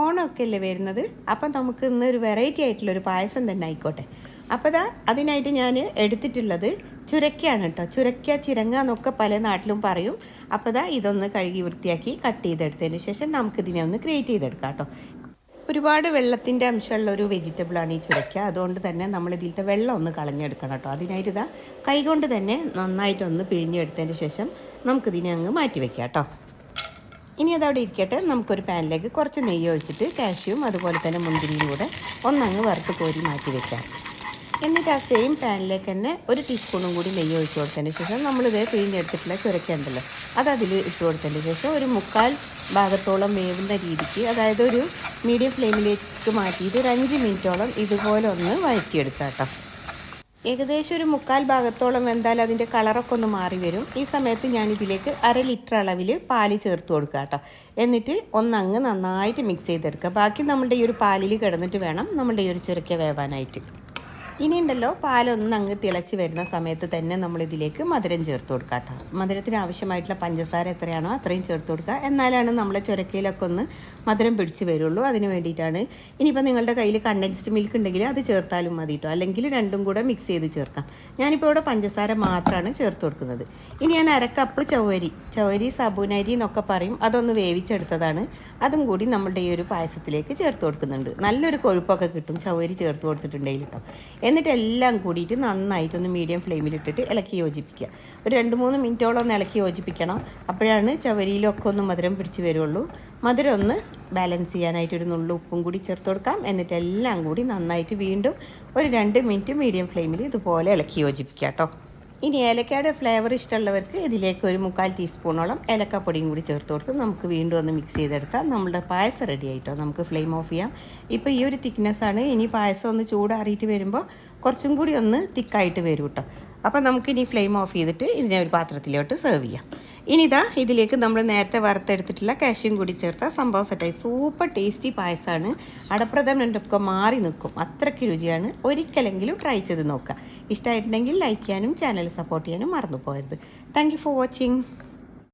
ഓണമൊക്കെ അല്ലേ വരുന്നത്? അപ്പം നമുക്ക് ഇന്ന് ഒരു വെറൈറ്റി ആയിട്ടുള്ള ഒരു പായസം തന്നെ ആയിക്കോട്ടെ. അപ്പോൾ ദാ അതിനായിട്ട് ഞാൻ എടുത്തിട്ടുള്ളത് ചുരക്കയാണ് കേട്ടോ ചുരക്ക ചിരങ്ങ എന്നൊക്കെ പല നാട്ടിലും പറയും. അപ്പോൾ ദാ ഇതൊന്ന് കഴുകി വൃത്തിയാക്കി കട്ട് ചെയ്തെടുത്തതിന് ശേഷം നമുക്കിതിനെ ഒന്ന് ക്രിയേറ്റ് ചെയ്തെടുക്കാം കേട്ടോ ഒരുപാട് വെള്ളത്തിന്റെ അംശമുള്ള ഒരു വെജിറ്റബിളാണ് ഈ ചുരക്ക. അതുകൊണ്ട് തന്നെ നമ്മൾ ഇതിലത്തെ വെള്ളം ഒന്ന് കളഞ്ഞെടുക്കണം കേട്ടോ അതിനായിട്ട് ഇതാ കൈകൊണ്ട് തന്നെ നന്നായിട്ടൊന്ന് പിഴിഞ്ഞെടുത്തതിന് ശേഷം നമുക്കിതിനെ അങ്ങ് മാറ്റി വെക്കാം കേട്ടോ ഇനി അതവിടെ ഇരിക്കട്ടെ. നമുക്കൊരു പാനിലേക്ക് കുറച്ച് നെയ്യ് ഒഴിച്ചിട്ട് കാഷ്യൂം അതുപോലെ തന്നെ മുന്തിരിയും കൂടെ ഒന്നങ്ങ് വറുത്ത് കോരി മാറ്റി വെക്കാം. എന്നിട്ട് ആ സെയിം പാനിലേക്ക് തന്നെ ഒരു ടീസ്പൂണും കൂടി നെയ്യ് ഒഴിച്ച് കൊടുത്തതിന് ശേഷം നമ്മളിത് പിഴിഞ്ഞെടുത്തിട്ടുള്ള ചുരക്കുണ്ടല്ലോ അത് അതിൽ ഇട്ട് കൊടുത്തതിന് ശേഷം ഒരു മുക്കാൽ ഭാഗത്തോളം വേവുന്ന രീതിക്ക് അതായത് ഒരു മീഡിയം ഫ്ലെയിമിലേക്ക് മാറ്റിയിട്ട് ഒരു അഞ്ച് മിനിറ്റോളം ഇതുപോലെ ഒന്ന് വഴറ്റിയെടുക്കാം കേട്ടോ ഏകദേശം ഒരു മുക്കാൽ ഭാഗത്തോളം വെന്താൽ അതിന്റെ കളറൊക്കെ ഒന്ന് മാറി വരും. ഈ സമയത്ത് ഞാൻ ഇതിലേക്ക് അര ലിറ്റർ അളവിൽ പാൽ ചേർത്ത് കൊടുക്കുക കേട്ടോ. എന്നിട്ട് ഒന്നങ്ങ് നന്നായിട്ട് മിക്സ് ചെയ്തെടുക്കുക. ബാക്കി നമ്മളുടെ ഈ ഒരു പാലിൽ കിടന്നിട്ട് വേണം നമ്മളുടെ ഈ ഒരു ചുരക്ക വേവാനായിട്ട്. ഇനിയുണ്ടല്ലോ പാലൊന്ന് അങ്ങ് തിളച്ച് വരുന്ന സമയത്ത് തന്നെ നമ്മൾ ഇതിലേക്ക് മധുരം ചേർത്ത് കൊടുക്കുക കേട്ടോ. മധുരത്തിന് ആവശ്യമായിട്ടുള്ള പഞ്ചസാര എത്രയാണോ അത്രയും ചേർത്ത് കൊടുക്കുക. എന്നാലാണ് നമ്മളെ ചുരക്കയിലൊക്കെ ഒന്ന് മധുരം പിടിച്ച് വരുള്ളൂ. അതിന് വേണ്ടിയിട്ടാണ് ഇനിയിപ്പോൾ നിങ്ങളുടെ കയ്യിൽ കണ്ടൻസ്ഡ് മിൽക്ക് ഉണ്ടെങ്കിൽ അത് ചേർത്താലും മതി കേട്ടോ. അല്ലെങ്കിൽ രണ്ടും കൂടെ മിക്സ് ചെയ്ത് ചേർക്കാം. ഞാനിപ്പോൾ ഇവിടെ പഞ്ചസാര മാത്രമാണ് ചേർത്ത് കൊടുക്കുന്നത്. ഇനി ഞാൻ അരക്കപ്പ് ചവരി ചവരി സബൂനരി എന്നൊക്കെ പറയും. അതൊന്ന് വേവിച്ചെടുത്തതാണ്. അതും കൂടി നമ്മളുടെ ഈ ഒരു പായസത്തിലേക്ക് ചേർത്ത് കൊടുക്കുന്നുണ്ട്. നല്ലൊരു കൊഴുപ്പൊക്കെ കിട്ടും ചവരി ചേർത്ത് കൊടുത്തിട്ടുണ്ടെങ്കിൽ കേട്ടോ. എന്നിട്ട് എല്ലാം കൂടിയിട്ട് നന്നായിട്ടൊന്ന് മീഡിയം ഫ്ലെയിമിലിട്ടിട്ട് ഇളക്കി യോജിപ്പിക്കുക. ഒരു രണ്ട് മൂന്ന് മിനിറ്റോളം ഒന്ന് ഇളക്കി യോജിപ്പിക്കണം. അപ്പോഴാണ് ചവരിയിലൊക്കെ ഒന്ന് മധുരം പിടിച്ച് വരുള്ളൂ. മധുരം ഒന്ന് ബാലൻസ് ചെയ്യാനായിട്ട് ഒരു നുള്ളു ഉപ്പും കൂടി ചേർത്ത് കൊടുക്കാം. എന്നിട്ട് എല്ലാം കൂടി നന്നായിട്ട് വീണ്ടും ഒരു രണ്ട് മിനിറ്റ് മീഡിയം ഫ്ലെയിമിൽ ഇതുപോലെ ഇളക്കി യോജിപ്പിക്കുക കേട്ടോ. ഇനി ഏലക്കയുടെ ഫ്ലേവർ ഇഷ്ടമുള്ളവർക്ക് ഇതിലേക്ക് ഒരു മുക്കാൽ ടീസ്പൂണോളം ഏലക്കപ്പൊടിയും കൂടി ചേർത്ത് കൊടുത്ത് നമുക്ക് വീണ്ടും ഒന്ന് മിക്സ് ചെയ്തെടുത്താൽ നമ്മുടെ പായസം റെഡി ആയിട്ടോ. നമുക്ക് ഫ്ലെയിം ഓഫ് ചെയ്യാം. ഇപ്പോൾ ഈ ഒരു തിക്നെസ്സാണ് ഇനി പായസം ഒന്ന് ചൂടാറിയിട്ട് വരുമ്പോൾ കുറച്ചും കൂടി ഒന്ന് തിക്കായിട്ട് വരും കേട്ടോ അപ്പോൾ നമുക്കിനി ഫ്ലെയിം ഓഫ് ചെയ്തിട്ട് ഇതിനെ ഒരു പാത്രത്തിലോട്ട് സെർവ് ചെയ്യാം. ഇനി ഇതാ ഇതിലേക്ക് നമ്മൾ നേരത്തെ വറുത്തെടുത്തിട്ടുള്ള കാഷ്യം കൂടി ചേർത്ത സംഭവം സെറ്റായി സൂപ്പർ ടേസ്റ്റി പായസമാണ് അടപ്രഥമനൊക്കെ മാറി നിൽക്കും. അത്രയ്ക്ക് രുചിയാണ്. ഒരിക്കലെങ്കിലും ട്രൈ ചെയ്ത് നോക്കുക. ഇഷ്ടമായിട്ടുണ്ടെങ്കിൽ ലൈക്ക് ചെയ്യാനും ചാനൽ സപ്പോർട്ട് ചെയ്യാനും മറന്നു പോകരുത്. Thank for watching